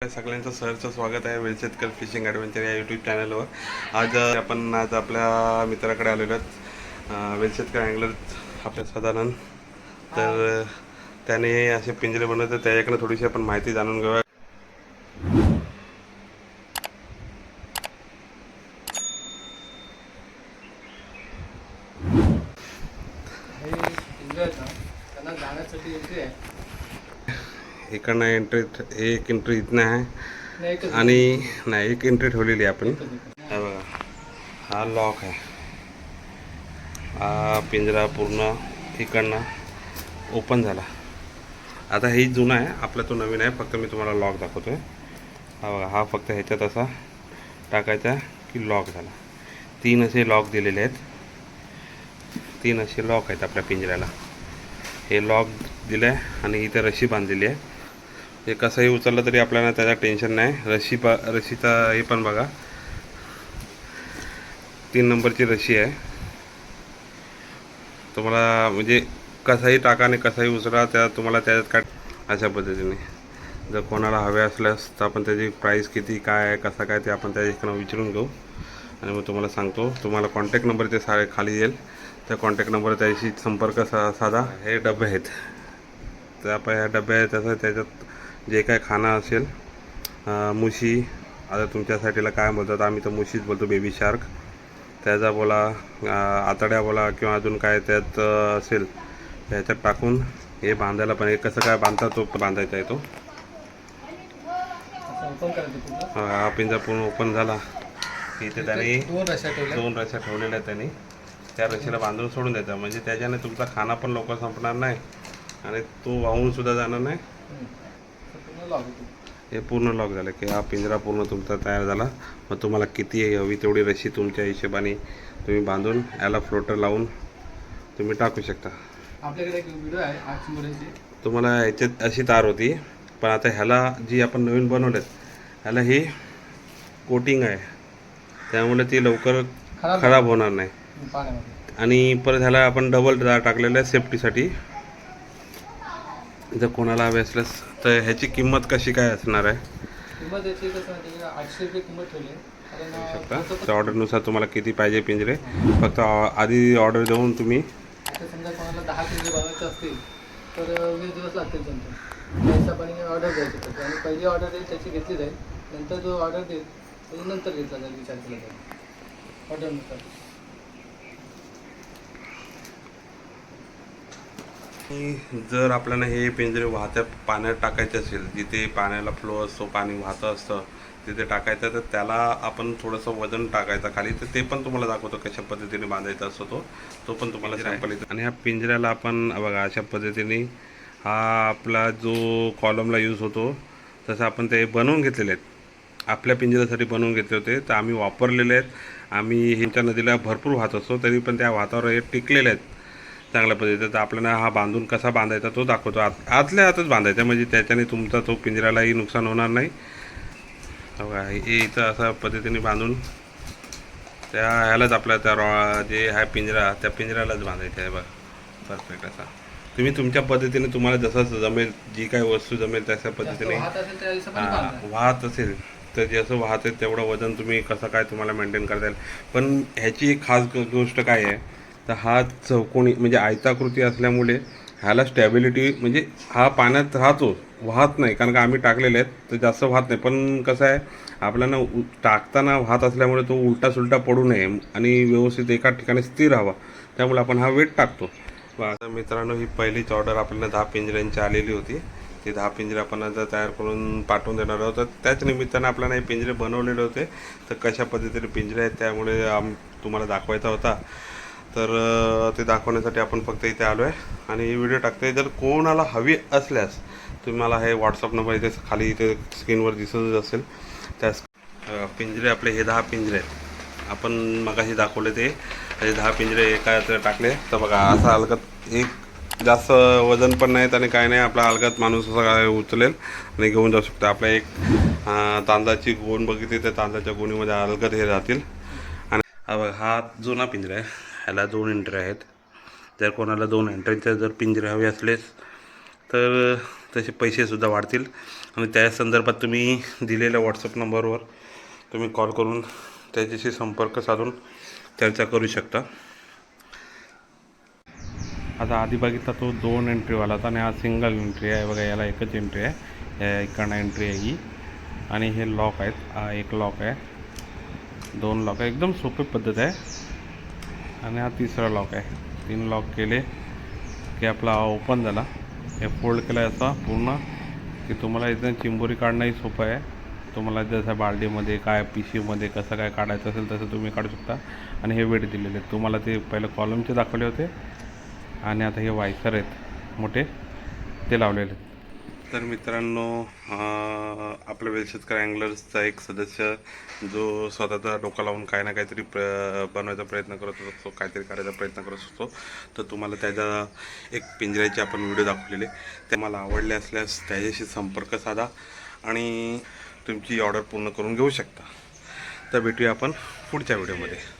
सगळ्यांचं सरचं स्वागत आहे वेलचेतकर फिशिंग ॲडव्हेंचर या यूट्यूब चॅनलवर आज आपण आज आपल्या मित्राकडे आलेलो आहोत. अ, वेलचेतकर अँगलर आपल्या साधारण तर त्याने असे पिंजरे बनवते त्याच्याकडे थोडीशी आपण माहिती जाणून घेऊया. इकडनं एंट्री एक एंट्री इथनं आहे. आणि नाही एक एंट्री ठेवलेली आहे आपण बघा हा लॉक आहे. हा पिंजरा पूर्ण इकडनं ओपन झाला. आता हे जुना आहे आपला तो नवीन आहे फक्त मी तुम्हाला लॉक दाखवतो आहे हा बघा हा फक्त ह्याच्यात असा टाकायचा की लॉक झाला. तीन असे लॉक दिलेले आहेत. तीन असे लॉक आहेत आपल्या पिंजऱ्याला. हे लॉक दिलं आहे आणि इथे रशी बांधलेली आहे. हे कसंही उचललं तरी आपल्याला त्याचं टेन्शन नाही. रशी प रशीचा हे पण बघा. तीन नंबरची रशी आहे. तुम्हाला म्हणजे कसाही टाका आणि कसाही उचला त्या तुम्हाला त्याच्यात काय अशा पद्धतीने. जर कोणाला हवे असल्यास तर आपण त्याची प्राईस किती काय आहे कसा काय ते आपण त्याच्याकडनं विचारून घेऊ. आणि मग तुम्हाला सांगतो तुम्हाला कॉन्टॅक्ट नंबर ते सारे खाली येईल. त्या कॉन्टॅक्ट नंबर त्याशी संपर्क सा साधा. हे डबे आहेत. तर आपण ह्या डबे आहेत तसं त्याच्यात जे काय खाणं असेल मुशी आता तुमच्यासाठीला काय बोलतात आम्ही तर मुशीच बोलतो बेबी शार्क त्याचा बोला आतड्या बोला किंवा अजून काय त्यात असेल त्याच्यात टाकून हे बांधायला पण हे कसं काय बांधता तो बांधायचा आहे तो. हा पिंजा पूर्ण ओपन झाला. इथे त्याने दोन रश्या ठेवलेल्या आहेत त्यांनी. त्या रशीला बांधून सोडून द्यायचा. म्हणजे त्याच्याने तुमचा खाना पण लवकर संपणार नाही आणि तो वाहून सुद्धा जाणार नाही. हे पूर्ण लॉक झालं की हा पिंजरा पूर्ण तुमचा तयार झाला. मग तुम्हाला किती हवी तेवढी रशी तुमच्या हिशोबाने तुम्ही बांधून याला फ्लोटर लावून तुम्ही टाकू शकता. आपल्याकडे एक व्हिडिओ आहे आठ मोड्याची तुम्हाला याच्यात अशी तार होती. पण आता ह्याला जी आपण नवीन बनवलेत ह्याला ही कोटिंग आहे. त्यामुळे ती लवकर खराब खराब होणार नाही. पाण्यामध्ये. आणि परत ह्याला आपण डबल तार टाकलेलं आहे सेफ्टीसाठी जर कोणाला हवे असल्यास तर ह्याची किंमत कशी काय असणार आहे? किंमत याची कसं माहिती आहे का? आठशे रुपये किंमत ठेवली आहे. कारण अं, शकता. खर्च त्या ऑर्डरनुसार तुम्हाला किती पाहिजे पिंजरे? फक्त आ- आधी ऑर्डर देऊन तुम्ही आता समजा कोणाला दहा किलो बनवायचे असतील तर वीस दिवस लागतील त्यांचे. त्या हिशोबाने ऑर्डर द्यायची पडते आणि पहिली ऑर्डर देईल त्याची घेतली जाईल नंतर जो ऑर्डर देईल तो नंतर घेतला जाईल विचार केला जाईल. ऑर्डरनुसार जर आपल्याला हे पिंजरे वाहत्या पाण्यात टाकायचे असेल जिथे पाण्याला फ्लो असतो पाणी वाहतं असतं तिथे टाकायचं तर त्याला आपण थोडंसं वजन टाकायचं खाली. तर ते पण तुम्हाला दाखवतो कशा पद्धतीने बांधायचा असतो तो. तो पण तुम्हाला सॅम्पल येतो. आणि ह्या पिंजऱ्याला आपण बघा अशा पद्धतीने हा आपला जो कॉलमला यूज होतो तसं आपण ते बनवून घेतलेले आहेत. आपल्या पिंजऱ्यासाठी बनवून घेतले होते तर आम्ही वापरलेले आहेत. आम्ही ह्यांच्या नदीला भरपूर वाहत असतो तरी पण त्या वातावर हे टिकलेले आहेत चांगल्या पद्धतीचा तर आपल्याला हा बांधून कसा बांधायचा तो दाखवतो. आत आतल्या आतच बांधायचा म्हणजे त्याच्याने तुमचा तो पिंजऱ्यालाही नुकसान होणार नाही. हो हे इथं अशा पद्धतीने बांधून त्या ह्यालाच आपल्या त्या रॉ जे आहे पिंजरा त्या पिंजऱ्यालाच बांधायचं आहे बघ. परफेक्ट असा. तुम्ही तुमच्या पद्धतीने तुम्हाला जसं जमेल जी काही वस्तू जमेल तशा पद्धतीने वाहत असेल हा, तर जसं वाहते तेवढं वजन तुम्ही कसं काय तुम्हाला मेंटेन करता येईल. पण ह्याची एक खास गोष्ट काय आहे तर हा चौकोनी म्हणजे आयताकृती असल्यामुळे ह्याला स्टॅबिलिटी म्हणजे हा पाण्यात राहतो वाहत नाही कारण का आम्ही टाकलेले आहेत तर जास्त वाहत नाही. पण कसं आहे आपल्याला उ- टाकताना वाहत असल्यामुळे तो उलटा सुलटा पडू नये आणि व्यवस्थित एका ठिकाणी स्थिर हवा त्यामुळे आपण हा वेट टाकतो. आता मित्रांनो ही पहिलीच ऑर्डर आपल्याला दहा पिंजऱ्यांची आलेली होती. ते दहा पिंजरे आपण आता तयार करून पाठवून देणार आहोत. तर त्याच निमित्तानं आपल्याला हे पिंजरे बनवलेले होते. तर कशा पद्धतीने पिंजरे आहेत त्यामुळे आम तुम्हाला दाखवायचा होता. तर ते दाखवण्यासाठी आपण फक्त इथे आलो आहे आणि व्हिडिओ व्हिडिओ टाकते जर कोणाला हवी असल्यास तुम्हाला हे व्हॉट्सअप नंबर इथे खाली इथे स्क्रीनवर दिसतच असेल. त्या पिंजरे आपले हे दहा पिंजरे आहेत. आपण मगाशी दाखवले ते. हे दहा पिंजरे एका टाकले. तर बघा असा अलगत एक जास्त वजन पण नाहीत आणि काय नाही आपला अलगत माणूस असा काय उचलेल आणि घेऊन जाऊ शकतो. आपल्या एक तांदळाची गोण बघितली तर तांदळाच्या गोणीमध्ये अलगत हे राहतील. आणि बघा हा जुना पिंजरा आहे. ह्याला दोन एंट्री आहेत. जर कोणाला दोन एंट्रीचे जर पिंजरे हवे असलेच तर तसे पैसेसुद्धा वाढतील. आणि त्या संदर्भात तुम्ही दिलेल्या व्हॉट्सअप नंबरवर तुम्ही कॉल करून त्याच्याशी संपर्क साधून चर्चा करू शकता. आता आधी बघितला तो दोन एंट्रीवाला होता आणि हा सिंगल एंट्री आहे. बघा याला एकच एंट्री आहे. या इकडनं एंट्री आहे ही. आणि हे लॉक आहेत. हा एक लॉक आहे. दोन लॉक आहे. एकदम सोपी पद्धत आहे. आणि हा तिसरा लॉक आहे. तीन लॉक केले की आपला ओपन झाला. हे फोल्ड केला असा पूर्ण. की तुम्हाला इथं चिंबोरी काढणंही सोपं आहे. तुम्हाला जसं बालडीमध्ये काय पिशीमध्ये कसं काय काढायचं असेल तसं तुम्ही काढू शकता. आणि हे वेट दिलेले आहेत. तुम्हाला ते पहिले कॉलमचे दाखवले होते. आणि आता हे वायसर आहेत. मोठे. ते लावलेले आहेत. तर मित्रांनो अं, आपल्या वेलशेतकर अँगलर्सचा एक सदस्य जो स्वतःचा डोका लावून काही ना काहीतरी प्र बनवायचा प्रयत्न करत असतो काहीतरी करायचा प्रयत्न करत असतो तर तुम्हाला त्याचा एक पिंजऱ्याचे आपण व्हिडिओ दाखवलेले. ते मला आवडले असल्यास त्याच्याशी संपर्क साधा आणि तुमची ऑर्डर पूर्ण करून घेऊ शकता. तर भेटूया आपण पुढच्या व्हिडिओमध्ये.